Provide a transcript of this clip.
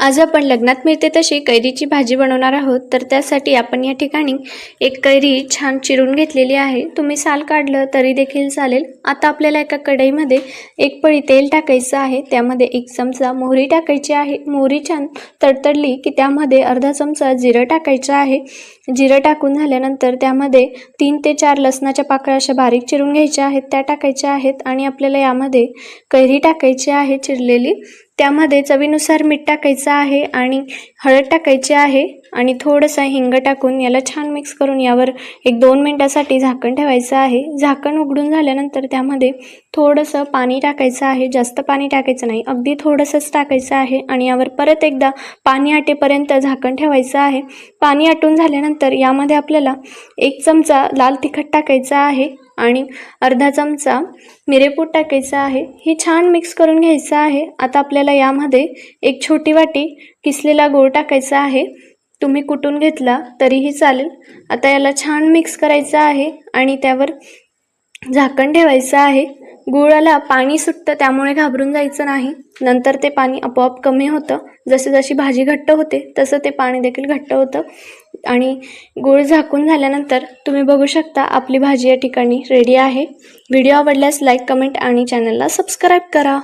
आज आपण लग्नात मिळते तशी कैरीची भाजी बनवणार आहोत तर त्यासाठी आपण या ठिकाणी एक कैरी छान चिरून घेतलेली आहे. तुम्ही साल काढलं तरी देखील चालेल. आता आपल्याला एका कढईमध्ये एक पळी तेल टाकायचं आहे. त्यामध्ये एक चमचा मोहरी टाकायची आहे. मोहरी छान तडतडली की त्यामध्ये अर्धा चमचा जिरं टाकायचं आहे. जिरं टाकून झाल्यानंतर त्यामध्ये तीन ते चार लसणाच्या पाकळ्या अशा बारीक चिरून घ्यायच्या आहेत. त्या टाकायच्या आहेत आणि आपल्याला यामध्ये कैरी टाकायची आहे चिरलेली. त्यामध्ये चवीनुसार मीठ टाकायचं आहे आणि हळद टाकायची आहे आणि थोडंसं हिंग टाकून याला छान मिक्स करून यावर एक दोन मिनटासाठी झाकण ठेवायचं आहे. झाकण उघडून झाल्यानंतर त्यामध्ये थोडंसं पाणी टाकायचं आहे. जास्त पाणी टाकायचं नाही. अगदी थोडंसंच टाकायचं आहे आणि यावर परत एकदा पाणी आटेपर्यंत झाकण ठेवायचं आहे. पाणी आटून झाल्यानंतर यामध्ये आपल्याला एक चमचा लाल तिखट टाकायचा आहे. आणि अर्धा चमचा मिरेपूड टाकायचा आहे. हे छान मिक्स करून घ्यायचं आहे. आता आपल्याला यामध्ये एक छोटी वाटी किसलेला गूळ टाकायचा आहे. तुम्ही कुटून घेतला तरीही चालेल. आता याला छान मिक्स करायचं आहे आणि त्यावर झाकण ठेवायचं आहे. गुळाला पाणी सुटतं त्यामुळे घाबरून जायचं नाही. नंतर ते पाणी आपोआप कमी होतं. जसे जशी भाजी घट्ट होते तसं ते पाणी देखील घट्ट होतं. आणि गूळ झाकून झाल्यानंतर तुम्ही बघू शकता आपली भाजी या ठिकाणी रेडी आहे. व्हिडिओ आवडल्यास लाईक कमेंट आणि चॅनलला सबस्क्राईब करा.